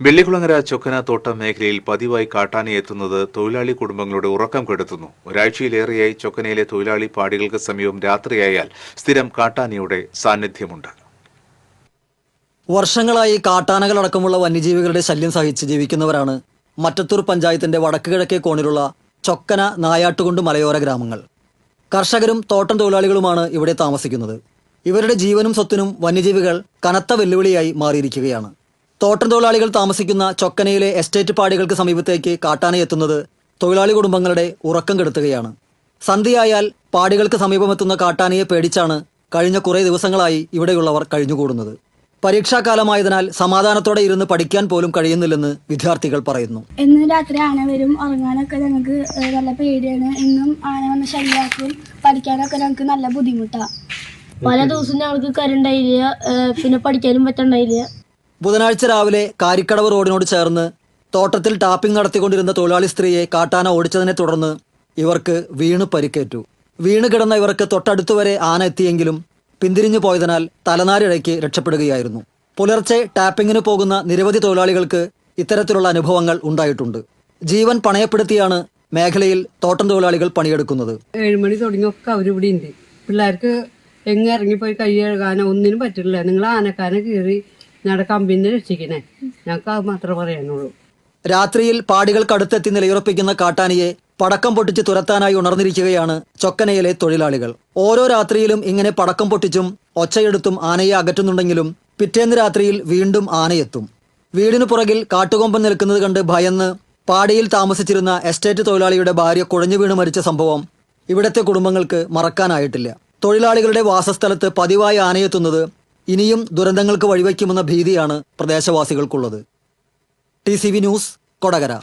വെള്ളിക്കുളങ്ങര ചൊക്കന തോട്ടം മേഖലയിൽ പതിവായി കാട്ടാന എത്തുന്നത് തൊഴിലാളി കുടുംബങ്ങളുടെ ഉറക്കം കെടുത്തുന്നു. ഒരാഴ്ചയിലേറെയായി ചൊക്കനയിലെ തൊഴിലാളി പാടികൾക്ക് സമീപം രാത്രിയായാൽ സ്ഥിരം കാട്ടാനയുടെ സാന്നിധ്യമുണ്ട്. വർഷങ്ങളായി കാട്ടാനകളടക്കമുള്ള വന്യജീവികളുടെ ശല്യം സഹിച്ച് ജീവിക്കുന്നവരാണ് മറ്റത്തൂർ പഞ്ചായത്തിന്റെ വടക്ക് കിഴക്കേ കോണിലുള്ള ചൊക്കന നായാട്ടുകൊണ്ട് മലയോര ഗ്രാമങ്ങൾ. കർഷകരും തോട്ടം തൊഴിലാളികളുമാണ് ഇവിടെ താമസിക്കുന്നത്. ഇവരുടെ ജീവനും സ്വത്തിനും വന്യജീവികൾ കനത്ത വെല്ലുവിളിയായി മാറിയിരിക്കുകയാണ്. തോട്ടം തൊഴിലാളികൾ താമസിക്കുന്ന ചൊക്കനയിലെ എസ്റ്റേറ്റ് പാടികൾക്ക് സമീപത്തേക്ക് കാട്ടാന എത്തുന്നത് തൊഴിലാളി കുടുംബങ്ങളുടെ ഉറക്കം കെടുത്തുകയാണ്. സന്ധ്യയായാൽ പാടികൾക്ക് സമീപമെത്തുന്ന കാട്ടാനയെ പേടിച്ചാണ് കഴിഞ്ഞ കുറേ ദിവസങ്ങളായി ഇവിടെയുള്ളവർ കഴിഞ്ഞുകൂടുന്നത്. പരീക്ഷാകാലമായതിനാൽ സമാധാനത്തോടെ ഇരുന്ന് പഠിക്കാൻ പോലും കഴിയുന്നില്ലെന്ന് വിദ്യാർത്ഥികൾ പറയുന്നു. ഇന്ന് രാത്രി ആന വരും ഉറങ്ങാനൊക്കെ ഞങ്ങൾക്ക് നല്ല പേടിയാണ്. ഇന്നും ആന വന്ന് ശല്യാക്കും പഠിക്കാനൊക്കെ ഞങ്ങൾക്ക് നല്ല ബുദ്ധിമുട്ടാണ് പല ദിവസം ഞങ്ങൾക്ക് കരണ്ടായില്ല പിന്നെ പഠിക്കാനും പറ്റണ്ടായില്ല. ബുധനാഴ്ച രാവിലെ കാരിക്കടവ് റോഡിനോട് ചേർന്ന് തോട്ടത്തിൽ ടാപ്പിംഗ് നടത്തിക്കൊണ്ടിരുന്ന തൊഴിലാളി സ്ത്രീയെ കാട്ടാന ഓടിച്ചതിനെ തുടർന്ന് ഇവർക്ക് വീണ് പരിക്കേറ്റു. വീണ് കിടന്ന ഇവർക്ക് തൊട്ടടുത്തുവരെ ആന എത്തിയെങ്കിലും പിന്തിരിഞ്ഞു പോയതിനാൽ തലനാരിഴയ്ക്ക് രക്ഷപ്പെടുകയായിരുന്നു. പുലർച്ചെ ടാപ്പിങ്ങിന് പോകുന്ന നിരവധി തൊഴിലാളികൾക്ക് ഇത്തരത്തിലുള്ള അനുഭവങ്ങൾ ഉണ്ടായിട്ടുണ്ട്. ജീവൻ പണയപ്പെടുത്തിയാണ് മേഖലയിൽ തോട്ടം തൊഴിലാളികൾ പണിയെടുക്കുന്നത്. ഏഴുമണി തുടങ്ങിയൊക്കെ അവരിവിടെ ഉണ്ട് പിള്ളേർക്ക് എങ്ങനെ ഇറങ്ങിപ്പോയി കൈ കഴുകാനോ ഒന്നിനും പറ്റില്ല. നിങ്ങൾ ആനക്കാനെ കീറി ഞങ്ങളുടെ പിന്നെ രക്ഷിക്കണേ ഞങ്ങൾക്ക് അത് മാത്രമേ പറയാനുള്ളൂ. രാത്രിയിൽ പാടികൾക്കടുത്തെത്തി നിലയുറപ്പിക്കുന്ന കാട്ടാനിയെ പടക്കം പൊട്ടിച്ച് തുരത്താനായി ഉണർന്നിരിക്കുകയാണ് ചൊക്കനയിലെ തൊഴിലാളികൾ. ഓരോ രാത്രിയിലും ഇങ്ങനെ പടക്കം പൊട്ടിച്ചും ഒച്ചയെടുത്തും ആനയെ അകറ്റുന്നുണ്ടെങ്കിലും പിറ്റേന്ന് രാത്രിയിൽ വീണ്ടും ആനയെത്തും. വീടിനു പുറകിൽ കാട്ടുകൊമ്പൻ നിൽക്കുന്നത് കണ്ട് ഭയന്ന് പാടിയിൽ താമസിച്ചിരുന്ന എസ്റ്റേറ്റ് തൊഴിലാളിയുടെ ഭാര്യ കുഴഞ്ഞു വീണ് മരിച്ച സംഭവം ഇവിടത്തെ കുടുംബങ്ങൾക്ക് മറക്കാനായിട്ടില്ല. തൊഴിലാളികളുടെ വാസസ്ഥലത്ത് പതിവായി ആനയെത്തുന്നത് ഇനിയും ദുരന്തങ്ങൾക്ക് വഴിവെക്കുമെന്ന ഭീതിയാണ് പ്രദേശവാസികൾക്കുള്ളത്. T news Kodakara.